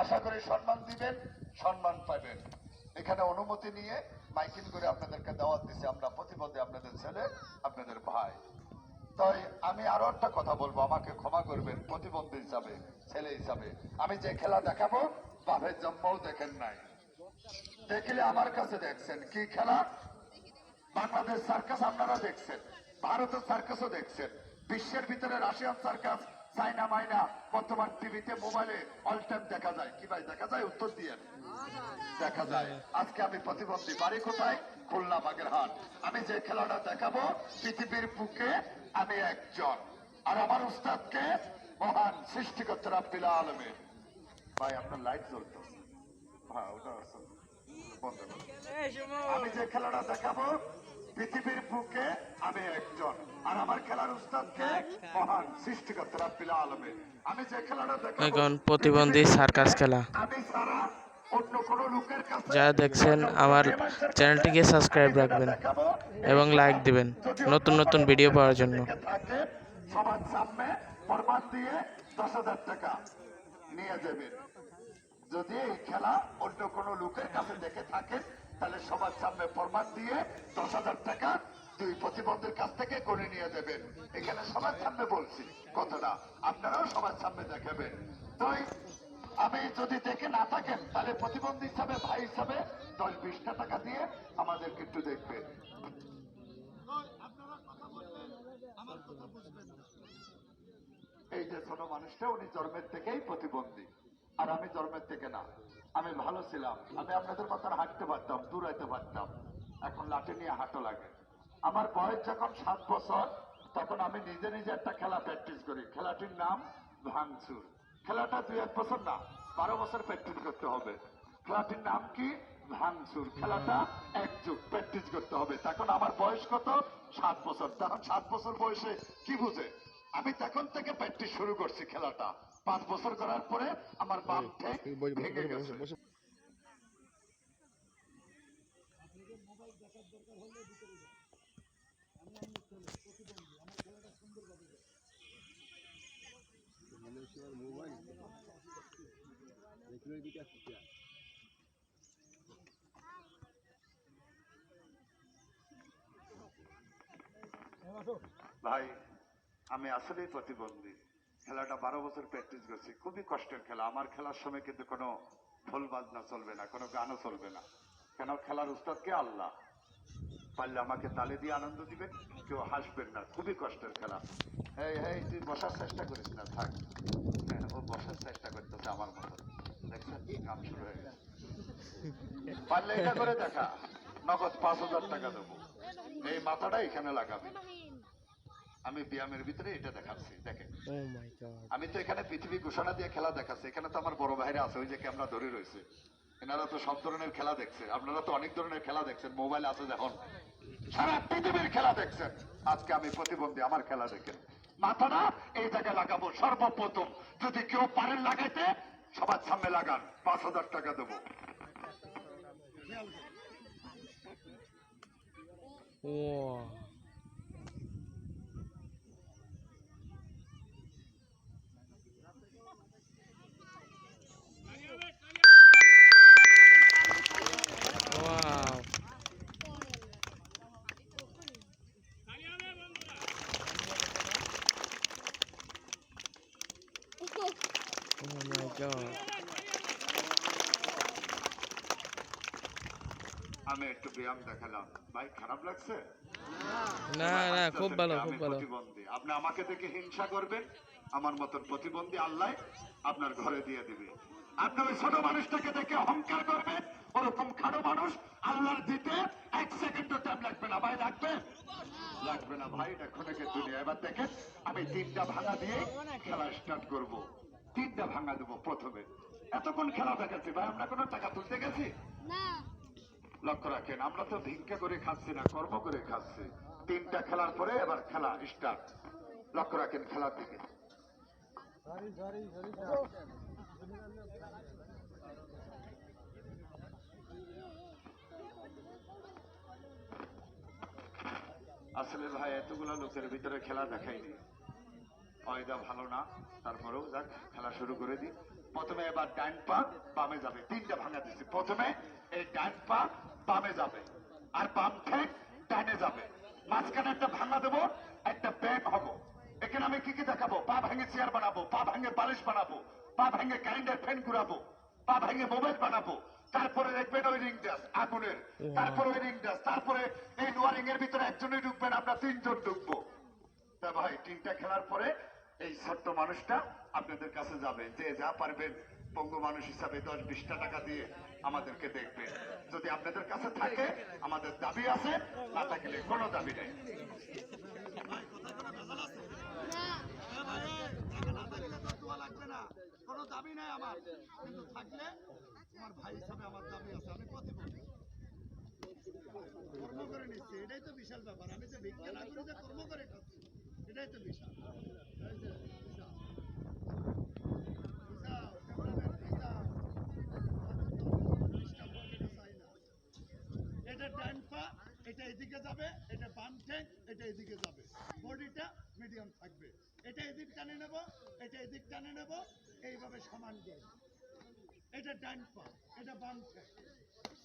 আশা করি সম্মান দিবেন, সম্মান পাবেন। এখানে অনুমতি নিয়ে মাইকিং করে আপনাদেরকে দাওয়াত দিছি, আমরা প্রতিবন্ধী আপনাদের ছেলে, আপনাদের ভাই। তাই আমি আরও একটা কথা বলব, আমাকে ক্ষমা করবেন, প্রতিবন্ধী হিসাবে, ছেলে হিসাবে। আমি যে খেলা দেখাবো বাপের জন্মও দেখেন নাই। দেখলে আমার কাছে দেখছেন, কি খেলা? বাংলাদেশ সার্কাস আপনারা দেখছেন, ভারতের সার্কাসও দেখছেন, বিশ্বের ভিতরে রাশিয়ান সার্কাস চাইনা মাইনা বর্তমান টিভিতে মোবাইলে অল টাইম দেখা যায়। কি ভাই দেখা যায়? উত্তর দিয়ে। দেখা যায়। আজকে আমি প্রতিবন্ধী। বাড়ি কোথায়? খুলনা বাগেরহাট। আমি যে খেলাটা দেখাবো পৃথিবীর বুকে আমি একজন। আর আমার উস্তাদকে মহান সৃষ্টিকর্তা রাব্বিল আলমে ভাই আপনার লাইট জ্বলতো। হ্যাঁ ওটা। আমি যে খেলাটা দেখাবো পৃথিবীর বুকে আমি একজন। আর আমার খেলার উস্তাদকে মহান সৃষ্টিকর্তা রাব্বিল আলমে আমি যে খেলাটা দেখাবো এখন প্রতিবন্ধী সার্কাস খেলা। আমি ছাড়া অন্য কোনো লোকের কাছে যারা দেখছেন আমার চ্যানেলটিকে সাবস্ক্রাইব রাখবেন এবং লাইক দিবেন নতুন নতুন ভিডিও পাওয়ার জন্য। সবার সামনে প্রমাণ দিয়ে দশ হাজার টাকা নিয়ে যাবেন। যদি এই খেলা অন্য কোনো লোকের কাছে দেখে থাকেন তাহলে সবার সামনে প্রমাণ দিয়ে দশ হাজার টাকা দুই প্রতিবন্ধীর কাছ থেকে করে নিয়ে যাবেন। এখানে সবার সামনে বলছি, কথাটা আপনারাও সবার সামনে দেখাবেন। তাই আমি যদি দেখে না থাকেন, তাহলে প্রতিবন্ধী হিসাবে, ভাই হিসাবে দশ বিশটা টাকা দিয়ে আমাদেরকে একটু দেখবেন। এই যে ছোট মানুষটা, উনি জন্মের থেকেই প্রতিবন্ধী। আর আমি জন্মের থেকে না। আমি ভালো ছিলাম। আমি আপনাদের মতন হাঁটতে পারতাম দূরাইতে পারতাম। এখন লাঠি নিয়ে হাঁটো লাগে। আমার বয়স যখন সাত বছর, তখন আমি নিজে নিজে একটা খেলা প্র্যাকটিস করি। খেলাটির নাম ভাঙচুর। খেলাটা দুই এক বছর না, বারো বছর প্র্যাকটিস করতে হবে। খেলাটির নাম কি? ভাঙচুর। খেলাটা একযুগ প্র্যাকটিস করতে হবে। তখন আমার বয়স কত? সাত বছর। তখন সাত বছর বয়সে কি বুঝে? আমি তখন থেকে প্র্যাকটিস শুরু করছি খেলাটা। পাঁচ বছর করার পরে আমার ঠেক ভেঙে গেছে। ভাই আমি আসলেই প্রতিবন্ধী। খেলাটা বারো বছর প্র্যাকটিস করছি। খুবই কষ্টের খেলা। আমার খেলার সময় কিন্তু কোনো ঢোল বাজনা চলবে না কোনো গানও চলবে না। কেন? খেলার উস্তাদকে আল্লাহ। পারলে আমাকে তালে দিয়ে আনন্দ দিবেন কেউ হাসবেন না। খুবই কষ্টের খেলা। এই এই তুই বসার চেষ্টা করিস না থাক। হ্যাঁ, ও বসার চেষ্টা করতেছে আমার মতো। দেখছেন কাম শুরু হয়ে গেছে। পারলে এটা করে দেখা। নগদ পাঁচ হাজার টাকা দেবো। এই মাথাটা এখানে লাগাবে। আমি ব্যায়ামের ভিতরে এটা দেখাচ্ছি দেখেন। গড আমি তো এখানে পৃথিবী ঘোষণা দিয়ে খেলা দেখাচ্ছি এখানে তো আমার বড় ভাইরা আছে ওই যে ক্যামেরা ধরে রয়েছে। এনারা তো সব ধরনের খেলা দেখছে আপনারা তো অনেক ধরনের খেলা দেখছেন মোবাইল আছে যখন সারা পৃথিবীর খেলা দেখছেন। আজকে আমি প্রতিবন্ধী আমার খেলা দেখেন। মাথাটা এই জায়গায় লাগাবো সর্বপ্রথম। যদি কেউ পারেন লাগাইতে সবার সামনে লাগান পাঁচ হাজার টাকা দেবো। ও মাই গড আমি একটু ব্যায়াম দেখালাম। ভাই খারাপ লাগছে? না না খুব ভালো আমি খুব ভালো। প্রতিবন্ধী। আপনি আমাকে দেখে হিংসা করবেন? আমার মতন প্রতিবন্ধী আল্লাহ আপনার ঘরে দিয়ে দিবে। আপনি ওই ছোট মানুষটাকে দেখে অহংকার করবেন? ওরকম খাটো মানুষ আল্লাহর দিতে এক সেকেন্ডও টাইম লাগবে না। ভাই লাগবে? লাগবে না ভাই। এটা দুনিয়া। এবার দেখেন আমি তিনটা ভাঙা দিয়ে খেলা স্টার্ট করব। তিনটা ভাঙা দেবো প্রথমে। এতক্ষণ খেলা দেখাচ্ছি ভাই আমরা কোনো টাকা তুলতে গেছি? লক্ষ্য রাখেন আমরা তো ভিক্ষা করে খাচ্ছি না কর্ম করে খাচ্ছি। তিনটা খেলার পরে এবার খেলা স্টার্ট লক্ষ্য রাখেন খেলার দিকে আসলে ভাই এতগুলো লোকের ভিতরে খেলা দেখাইনি। অয়দা ভালো না তারপরেও যাক খেলা শুরু করে দিই। প্রথমে এবার ডান পা বামে যাবে তিনটা ভাঙা দিচ্ছি প্রথমে এই ডান পা বামে যাবে আর বাম ঠেক ডানে যাবে। মাঝখানে একটা ভাঙা দেবো একটা ব্যাগ হব। এখানে আমি কি কি দেখাবো? পা ভেঙে চেয়ার বানাবো পা ভেঙে বালিশ বানাবো পা ভেঙে কারেন্টের ফ্যান ঘুরাবো পা ভেঙে মোবাইল বানাবো। তারপরে দেখবেন ওই রিং ডাস আগুনের। তারপরে ওই রিং ডাস তারপরে এই নোয়ারিং এর ভিতরে একজনই ঢুকবেন আমরা তিনজন ঢুকবো। তা ভাই টিমটা খেলার পরে এই ছোট্ট মানুষটা আপনাদের কাছে যাবে। যে যা পারবেন পঙ্গু মানুষ হিসাবে দশ বিশটা টাকা দিয়ে আমাদেরকে দেখবেন যদি আপনাদের কাছে থাকে, আমাদের দাবি আছে, না থাকলে কোনো দাবি নেই। কোনো দাবি নাই কর্ম করে নিচ্ছি, এটাই তো বিশাল ব্যাপার। আমি না যে কর্ম করে খাচ্ছি। এটাই তো। এটা ডান পা এটা এদিকে যাবে এটা বাম ঠ্যাং এটা এদিকে যাবে বডিটা মিডিয়াম থাকবে এটা এদিক টানে নেব এটা এদিক টানে নেব এইভাবে সমান করব এটা ডান পা এটা বাম ঠ্যাং